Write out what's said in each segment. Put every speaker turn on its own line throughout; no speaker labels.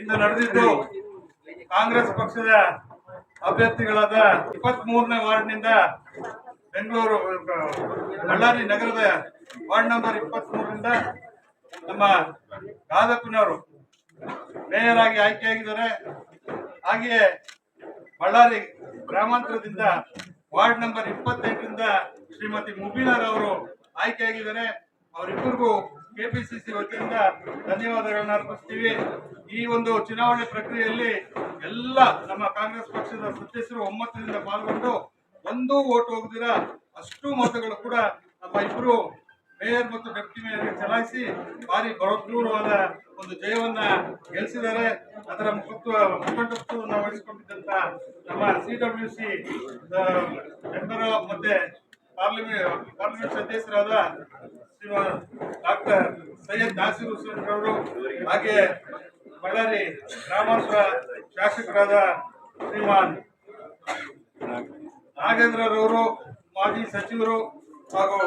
ಇಂದು ನಡೆದಿದ್ದು ಕಾಂಗ್ರೆಸ್ ಪಕ್ಷದ ಅಭ್ಯರ್ಥಿಗಳಾದ ಇಪ್ಪತ್ತ್ ಮೂರನೇ ವಾರ್ಡ್ನಿಂದ ಬೆಂಗಳೂರು, ಬಳ್ಳಾರಿ ನಗರದ ವಾರ್ಡ್ ನಂಬರ್ ಇಪ್ಪತ್ತ್ ಮೂರರಿಂದ ನಮ್ಮ ರಾಧಪ್ಪನವರು ಮೇಯರ್ ಆಗಿ ಆಯ್ಕೆಯಾಗಿದ್ದಾರೆ. ಹಾಗೆಯೇ ಬಳ್ಳಾರಿ ಗ್ರಾಮಾಂತರದಿಂದ ವಾರ್ಡ್ ನಂಬರ್ ಇಪ್ಪತ್ತೆಂಟರಿಂದ ಶ್ರೀಮತಿ ಮುಬೀನರ್ ಅವರು ಆಯ್ಕೆಯಾಗಿದ್ದಾರೆ. ಅವರಿಬ್ಬರಿಗೂ ಕೆಪಿಸಿಸಿ ವತಿಯಿಂದ ಧನ್ಯವಾದಗಳನ್ನ ಅರ್ಪಿಸ್ತೀವಿ. ಈ ಒಂದು ಚುನಾವಣೆ ಪ್ರಕ್ರಿಯೆಯಲ್ಲಿ ಎಲ್ಲ ನಮ್ಮ ಕಾಂಗ್ರೆಸ್ ಪಕ್ಷದ ಸದಸ್ಯರು ಒಮ್ಮತದಿಂದ ಪಾಲ್ಗೊಂಡು ಒಂದೂ ಓಟ್ ಹೋಗದಿರ ಅಷ್ಟು ಮತಗಳು ಕೂಡ ನಮ್ಮ ಇಬ್ಬರು ಮೇಯರ್ ಮತ್ತು ಡೆಪ್ಟಿ ಮೇಯರ್ಗೆ ಚಲಾಯಿಸಿ ಭಾರಿ ಬರೋದ್ರೂರವಾದ ಒಂದು ಜಯವನ್ನ ಗೆಲ್ಲಿಸಿದ್ದಾರೆ ಅದರ ಮುಖತ್ವ ಮುಖಂಡತ್ವವನ್ನು ವಹಿಸಿಕೊಂಡಿದ್ದಂತ ನಮ್ಮ ಸಿ ಡಬ್ಲ್ಯೂ ಸಿ ಮೆಂಬರ್ ಮತ್ತೆ ಪಾರ್ಲಿಮೆಂಟ್ ಪಾರ್ಲಿಮೆಂಟ್ ಸದಸ್ಯರಾದ ಶ್ರೀಮಾನ್ ಡಾಕ್ಟರ್ ಸೈಯದ್ ನಾಸಿರ್ ಹುಸೇನ್ ರವರು ಹಾಗೆ ಬಳ್ಳಾರಿ ಗ್ರಾಮಾಂತರ ಶಾಸಕರಾದ ಶ್ರೀಮಾನ್ ನಾಗೇಂದ್ರರವರು ಮಾಜಿ ಸಚಿವರು ಹಾಗೂ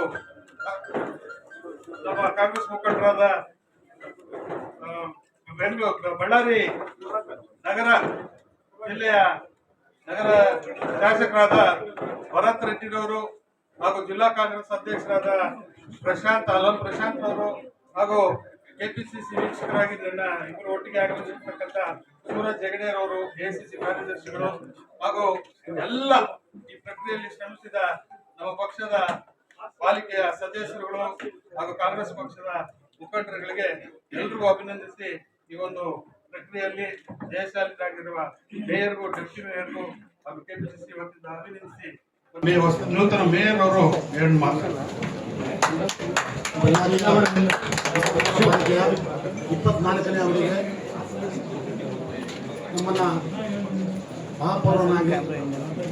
ನಮ್ಮ ಕಾಂಗ್ರೆಸ್ ಮುಖಂಡರಾದ ಬೆಂಗಳೂರು, ಬಳ್ಳಾರಿ ನಗರ ಜಿಲ್ಲೆಯ ನಗರ ಶಾಸಕರಾದ ಭರತ್ ರೆಡ್ಡಿರವರು ಹಾಗೂ ಜಿಲ್ಲಾ ಕಾಂಗ್ರೆಸ್ ಅಧ್ಯಕ್ಷರಾದ ಪ್ರಶಾಂತ್ ಅಲಂ ಪ್ರಶಾಂತ್ ಅವರು ಹಾಗೂ ಕೆಪಿಸಿಸಿ ವೀಕ್ಷಕರಾಗಿ ನನ್ನ ಇಬ್ಬರು ಒಟ್ಟಿಗೆ ಆಗಮಿಸಿರ್ತಕ್ಕಂಥ ಸೂರಜ್ ಹೆಗಡೆಯರ್ ಅವರು ಎಸಿಸಿ ಕಾರ್ಯದರ್ಶಿಗಳು ಹಾಗೂ ಎಲ್ಲ ಈ ಪ್ರಕ್ರಿಯೆಯಲ್ಲಿ ಶ್ರಮಿಸಿದ ನಮ್ಮ ಪಕ್ಷದ ಪಾಲಿಕೆಯ ಸದಸ್ಯರುಗಳು ಹಾಗೂ ಕಾಂಗ್ರೆಸ್ ಪಕ್ಷದ ಮುಖಂಡರುಗಳಿಗೆ ಎಲ್ರಿಗೂ ಅಭಿನಂದಿಸಿ ಈ ಒಂದು ಪ್ರಕ್ರಿಯೆಯಲ್ಲಿ ಜಯಶಾಲಿತರಾಗಿರುವ ಮೇಯರ್ಗೂ, ಡೆಪ್ಟಿ ಮೇಯರ್ಗೂ ಹಾಗೂ ಕೆಪಿಸಿಸಿ ವತಿಯಿಂದ ಅಭಿನಂದಿಸಿ ಒಂದು ಹೊಸ- ನೂತನ ಮೇಯರ್ ಅವರು ಎರಡು ಮಾತು
ಬಳ್ಳಾರಿಯ ಪಾಲಿಕೆಯ ಇಪ್ಪತ್ನಾಲ್ಕನೇ ಅವರಿಗೆ ನಮ್ಮನ್ನ ಮಹಾಪೌರನಾಗಿ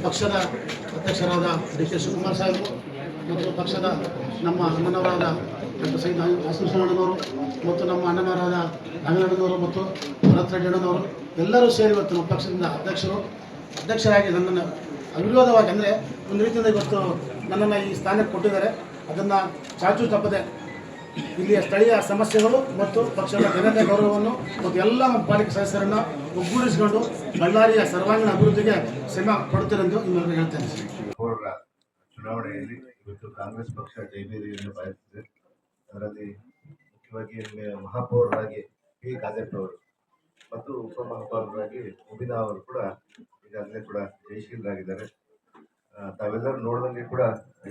ಪಕ್ಷದ ಅಧ್ಯಕ್ಷರಾದ ಡಿ ಕೆ ಶಿವಕುಮಾರ್ ಸಾಹೇಬರು ಮತ್ತು ಪಕ್ಷದ ನಮ್ಮ ಅಣ್ಣನವರಾದ ಡಾಕ್ಟರ್ ಸೈದ್ ಅಣ್ಣನವರು ಮತ್ತು ನಮ್ಮ ಅಣ್ಣನವರಾದ ಅಣ್ಣನವರು ಮತ್ತು ಭರತ್ ರೆಡ್ಡಿ ಅಣ್ಣನವರು ಎಲ್ಲರೂ ಸೇರಿ ಇವತ್ತು ನಮ್ಮ ಪಕ್ಷದಿಂದ ಅಧ್ಯಕ್ಷರು ಅಧ್ಯಕ್ಷರಾಗಿ ನನ್ನನ್ನು ಅವಿರೋಧವಾಗಿ ಅಂದರೆ ಒಂದು ರೀತಿಯಿಂದ ಇವತ್ತು ನನ್ನನ್ನು ಈ ಸ್ಥಾನಕ್ಕೆ ಕೊಟ್ಟಿದ್ದಾರೆ. ಅದನ್ನು ಚಾಚು ತಪ್ಪದೆ ಇಲ್ಲಿಯ ಸ್ಥಳೀಯ ಸಮಸ್ಯೆಗಳು ಮತ್ತು ಪಕ್ಷದ ಜನತೆ ಗೌರವವನ್ನು ಮತ್ತು ಎಲ್ಲ ಪಾಲಿಕೆ ಸದಸ್ಯರನ್ನು ಒಗ್ಗೂಡಿಸಿಕೊಂಡು ಬಳ್ಳಾರಿಯ ಸರ್ವಾಂಗೀಣ ಅಭಿವೃದ್ಧಿಗೆ ಶ್ರಮ ಪಡುತ್ತಿರೆಂದು ನಿಮ್ಮಲ್ಲಿ ಹೇಳ್ತೇನೆ
ಚುನಾವಣೆಯಲ್ಲಿ ಇವತ್ತು ಕಾಂಗ್ರೆಸ್ ಪಕ್ಷ ಜೈಬೇರಿಯನ್ನು ಬಯಸುತ್ತಿದೆ ಅದರಲ್ಲಿ ಮುಖ್ಯವಾಗಿ ಮಹಾಪೌರರಾಗಿ ಕೆ. ಗಾದೆಪ್ಪ ಅವರು ಮತ್ತು ಉಪಮಹಾಪೌರರಾಗಿ ಮುಬಿನಾ ಅವರು ಕೂಡ ಈಗಾಗಲೇ ಕೂಡ ಜಯಶೀಲರಾಗಿದ್ದಾರೆ. ತಾವೆಲ್ಲರೂ ನೋಡಿದಂಗೆ ಕೂಡ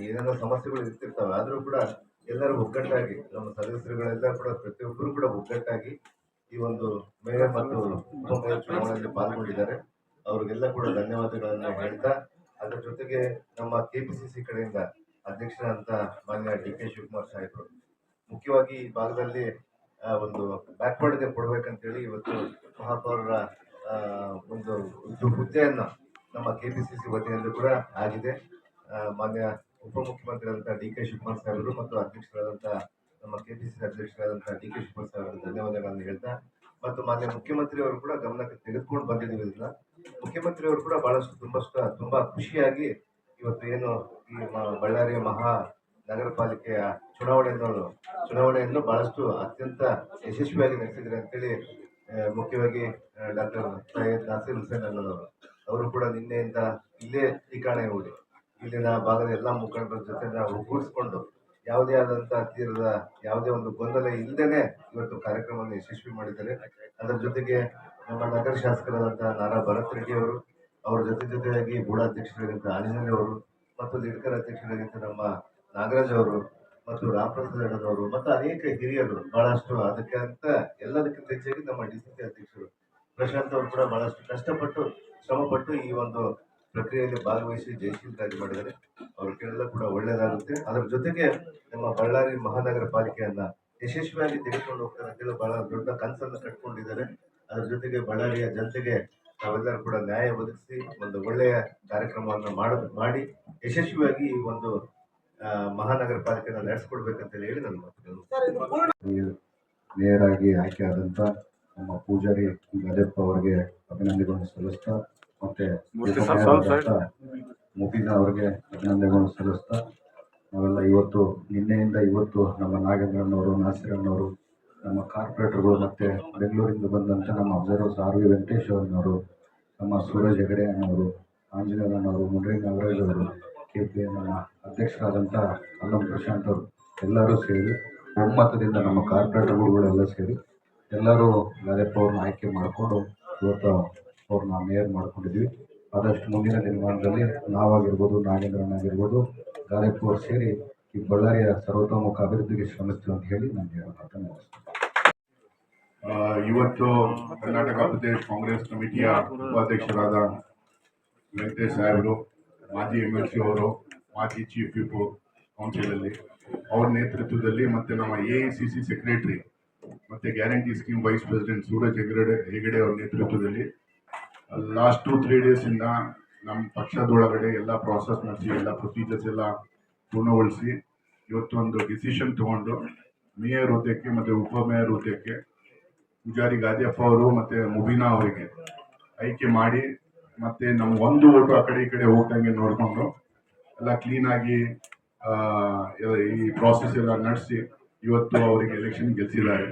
ಏನೆಲ್ಲ ಸಮಸ್ಯೆಗಳು ಇರ್ತಿರ್ತವೆ. ಆದರೂ ಕೂಡ ಎಲ್ಲರೂ ಒಗ್ಗಟ್ಟಾಗಿ, ನಮ್ಮ ಸದಸ್ಯರುಗಳೆಲ್ಲ ಕೂಡ ಪ್ರತಿಯೊಬ್ಬರು ಕೂಡ ಒಗ್ಗಟ್ಟಾಗಿ ಈ ಒಂದು ಮೇಯರ್ ಮತ್ತು ಉಪಮೇಯರ್ ಚುನಾವಣೆಯಲ್ಲಿ ಪಾಲ್ಗೊಂಡಿದ್ದಾರೆ. ಅವರಿಗೆಲ್ಲ ಕೂಡ ಧನ್ಯವಾದಗಳನ್ನು ಹೇಳ್ತಾ, ಅದರ ಜೊತೆಗೆ ನಮ್ಮ ಕೆ ಪಿ ಸಿ ಸಿ ಕಡೆಯಿಂದ ಅಧ್ಯಕ್ಷರಾದಂಥ ಮಾನ್ಯ ಡಿ ಕೆ ಶಿವಕುಮಾರ್ ಸಾಹೇಬರು. ಮುಖ್ಯವಾಗಿ ಈ ಭಾಗದಲ್ಲಿ ಒಂದು ಬ್ಯಾಕ್ವರ್ಡ್ಗೆ ಕೊಡ್ಬೇಕಂತೇಳಿ ಇವತ್ತು ಮಹಾಪೌರರ ಒಂದು ಒಂದು ಹುದ್ದೆಯನ್ನು ನಮ್ಮ ಕೆ ಪಿ ಸಿ ಸಿ ವತಿಯಿಂದ ಕೂಡ ಆಗಿದೆ. ಮಾನ್ಯ ಉಪಮುಖ್ಯಮಂತ್ರಿಯಾದಂಥ ಡಿ ಕೆ ಶಿವಕುಮಾರ್ ಸಾಹೇಬರು ಮತ್ತು ಅಧ್ಯಕ್ಷರಾದಂಥ ನಮ್ಮ ಕೆ ಜಿ ಸಿ ಅಧ್ಯಕ್ಷರಾದಂಥ ಡಿ ಕೆ ಶಿವಕುಮಾರ್ ಸಾಹೇಬರು ಧನ್ಯವಾದಗಳನ್ನು ಹೇಳ್ತಾ, ಮತ್ತು ಮಾನ್ಯ ಮುಖ್ಯಮಂತ್ರಿಯವರು ಕೂಡ ಗಮನಕ್ಕೆ ತೆಗೆದುಕೊಂಡು ಬಂದಿದ್ದೀವಿ ಇದನ್ನ. ಮುಖ್ಯಮಂತ್ರಿಯವರು ಕೂಡ ಬಹಳಷ್ಟು ತುಂಬಷ್ಟು, ತುಂಬಾ ಖುಷಿಯಾಗಿ ಇವತ್ತು ಏನು ಈ ಬಳ್ಳಾರಿಯ ಮಹಾ ನಗರ ಪಾಲಿಕೆಯ ಚುನಾವಣೆಯನ್ನು ಚುನಾವಣೆಯನ್ನು ಬಹಳಷ್ಟು ಅತ್ಯಂತ ಯಶಸ್ವಿಯಾಗಿ ನಡೆಸಿದ್ರೆ ಅಂತೇಳಿ ಮುಖ್ಯವಾಗಿ ಡಾಕ್ಟರ್ ಸೈಯದ್ ನಾಸೀರ್ ಹುಸೇನ್ ಅನ್ನೋರು ಅವರು ಕೂಡ ನಿನ್ನೆಯಿಂದ ಇಲ್ಲೇ ಠಿಕಾಣೆ ಹೋಗಿ ಇಲ್ಲಿನ ಭಾಗದ ಎಲ್ಲ ಮುಖಂಡರ ಜೊತೆ ನಾವು ಒಗ್ಗೂಡಿಸ್ಕೊಂಡು ಯಾವುದೇ ಆದಂಥ ತೀರದ ಯಾವುದೇ ಒಂದು ಗೊಂದಲ ಇಲ್ಲದೇನೆ ಇವತ್ತು ಕಾರ್ಯಕ್ರಮವನ್ನು ಯಶಸ್ವಿ ಮಾಡಿದ್ದಾರೆ. ಅದರ ಜೊತೆಗೆ ನಮ್ಮ ನಗರ ಶಾಸಕರಾದಂತಹ ನಾರಾ ಭರತ್ ರೆಡ್ಡಿ ಅವರು, ಅವರ ಜೊತೆ ಜೊತೆಯಾಗಿ ಬೂಢಾಧ್ಯಕ್ಷರಾದಂಥ ಆಂಜನೇಯ ಅವರು, ಮತ್ತು ಲಿಡ್ಕರ್ ಅಧ್ಯಕ್ಷರಾದಂಥ ನಮ್ಮ ನಾಗರಾಜ್ ಅವರು ಮತ್ತು ರಾಮಪ್ರಸಾದ್ ಅಣ್ಣನವರು ಮತ್ತು ಅನೇಕ ಹಿರಿಯರು ಬಹಳಷ್ಟು ಅದಕ್ಕೆ ಅಂತ ಎಲ್ಲದಕ್ಕಿಂತ ಹೆಚ್ಚಾಗಿ ನಮ್ಮ ಡಿ ಸಿ ಸಿ ಅಧ್ಯಕ್ಷರು ಪ್ರಶಾಂತ್ ಅವರು ಕೂಡ ಬಹಳಷ್ಟು ಕಷ್ಟಪಟ್ಟು ಶ್ರಮಪಟ್ಟು ಈ ಒಂದು ಪ್ರಕ್ರಿಯೆಯಲ್ಲಿ ಭಾಗವಹಿಸಿ ಜಯಶೀಲರಾಗಿ ಮಾಡಿದ್ದಾರೆ. ಅವ್ರಿಗೆಲ್ಲ ಕೂಡ ಒಳ್ಳೆಯದಾಗುತ್ತೆ. ಅದರ ಜೊತೆಗೆ ನಮ್ಮ ಬಳ್ಳಾರಿ ಮಹಾನಗರ ಪಾಲಿಕೆಯನ್ನ ಯಶಸ್ವಿಯಾಗಿ ತೆಗೆದುಕೊಂಡು ಹೋಗ್ತಾರೆ ಅಂತೇಳಿ ಬಹಳ ದೊಡ್ಡ ಕನಸನ್ನು ಕಟ್ಕೊಂಡಿದ್ದಾರೆ. ಅದರ ಜೊತೆಗೆ ಬಳ್ಳಾರಿಯ ಜನತೆಗೆ ನಾವೆಲ್ಲರೂ ಕೂಡ ನ್ಯಾಯ ಒದಗಿಸಿ ಒಂದು ಒಳ್ಳೆಯ ಕಾರ್ಯಕ್ರಮವನ್ನು ಮಾಡ ಯಶಸ್ವಿಯಾಗಿ ಈ ಒಂದು ಮಹಾನಗರ ಪಾಲಿಕೆನ ನಡೆಸ್ಕೊಡ್ಬೇಕಂತ ಹೇಳಿ ನನ್ನ ಮಾತುಗಳು ಮೇಯರಾಗಿ ಆಯ್ಕೆ ಆದಂತ ನಮ್ಮ ಪೂಜಾರಿ ಗದೆಪ್ಪ ಅವರಿಗೆ ಅಭಿನಂದನೆಗಳನ್ನು ಸಲ್ಲಿಸ್ತಾ ಮತ್ತೆ ಮುಗಿದ ಅವರಿಗೆ ಅಭಿನಂದನೆಗಳನ್ನು ಸಲ್ಲಿಸ್ತಾ ನಾವೆಲ್ಲ ಇವತ್ತು ನಿನ್ನೆಯಿಂದ ಇವತ್ತು ನಮ್ಮ ನಾಗೇಂದ್ರನವರು ನಾಸಿರಣ್ಣವರು
ನಮ್ಮ ಕಾರ್ಪೊರೇಟರ್ಗಳು ಮತ್ತು ಬೆಂಗಳೂರಿಂದ ಬಂದಂಥ ನಮ್ಮ ಅಬ್ಸರ್ವರ್ಸ್ ಆರ್ ವಿ ವೆಂಕಟೇಶ್ವರನವರು ಅವ್ರನ್ನವರು ನಮ್ಮ ಸೂರಜ್ ಹೆಗಡೆ ಅಣ್ಣವರು ಆಂಜನೇಯನವರು ಮುಂಡ್ರಿ ನಾಗರಾಜ್ ಅವರು ಕೆ ಪಿ ನಮ್ಮ ಅಧ್ಯಕ್ಷರಾದಂಥ ಅಲ್ಲಂ ಪ್ರಶಾಂತ್ ಅವರು ಎಲ್ಲರೂ ಸೇರಿ, ಒಮ್ಮತದಿಂದ ನಮ್ಮ ಕಾರ್ಪೊರೇಟರ್ಗಳೆಲ್ಲ ಸೇರಿ ಎಲ್ಲರೂ ಗಾದೆಪ್ಪ ಅವ್ರನ್ನ ಆಯ್ಕೆ ಮಾಡಿಕೊಂಡು ಇವತ್ತು ಅವ್ರನ್ನ ಮೇಯರ್ ಮಾಡ್ಕೊಂಡಿದ್ವಿ ಆದಷ್ಟು ಮುಂದಿನ ದಿನಮಾನದಲ್ಲಿ ನಾವಾಗಿರ್ಬೋದು ನಾಗೇಂದ್ರನಾಗಿರ್ಬೋದು ಗಾದೆಪ್ಪ ಅವ್ರು ಸೇರಿ ಈ ಬಳ್ಳಾರಿಯ ಸರ್ವತೋಮುಖ ಅಭಿವೃದ್ಧಿಗೆ ಶ್ರಮಿಸ್ತೀವಿ ಅಂತ ಹೇಳಿ ನಾನು ಮುಗಿಸ್ತೀನಿ
ಇವತ್ತು ಕರ್ನಾಟಕ ಪ್ರದೇಶ್ ಕಾಂಗ್ರೆಸ್ ಕಮಿಟಿಯ ಉಪಾಧ್ಯಕ್ಷರಾದ ವೆಂಕಟೇಶ್ ಸಾಹೇಬರು ಮಾಜಿ ಎಂ ಎಲ್ ಸಿ ಅವರು, ಮಾಜಿ ಚೀಫ್ ವಿಪ್ ಕೌನ್ಸಿಲಲ್ಲಿ ಅವ್ರ ನೇತೃತ್ವದಲ್ಲಿ ಮತ್ತು ನಮ್ಮ A I C C secretary ಮತ್ತು guarantee scheme vice president Suraj Hegde Hegde ಅವ್ರ ನೇತೃತ್ವದಲ್ಲಿ ಲಾಸ್ಟ್ ಟು ತ್ರೀ ಡೇಸಿಂದ ನಮ್ಮ ಪಕ್ಷದೊಳಗಡೆ ಎಲ್ಲ ಪ್ರಾಸೆಸ್ ನಡೆಸಿ, ಎಲ್ಲ ಪ್ರೊಸೀಜರ್ಸ್ ಎಲ್ಲ ಪೂರ್ಣಗೊಳಿಸಿ, ಇವತ್ತೊಂದು ಡಿಸಿಷನ್ ತೊಗೊಂಡು ಮೇಯರ್ ಹುದ್ದೆಗೆ ಮತ್ತು ಉಪಮೇಯರ್ ಹುದ್ದೆಗೆ ಪೂಜಾರಿ ಗಾದಿಯಪ್ಪ ಅವರು ಮತ್ತೆ ಮುಬೀನಾ ಅವರಿಗೆ ಆಯ್ಕೆ ಮಾಡಿ ಮತ್ತೆ ನಮ್ಮ ಒಂದು ಓಟು ಆ ಕಡೆ ಈ ಕಡೆ ಹೋಗ್ದಂಗೆ ನೋಡಿಕೊಂಡು ಎಲ್ಲ ಕ್ಲೀನಾಗಿ ಈ ಪ್ರಾಸೆಸ್ ಎಲ್ಲ ನಡೆಸಿ ಇವತ್ತು ಅವರಿಗೆ ಎಲೆಕ್ಷನ್ ಗೆಲ್ಸಿದ್ದಾರೆ.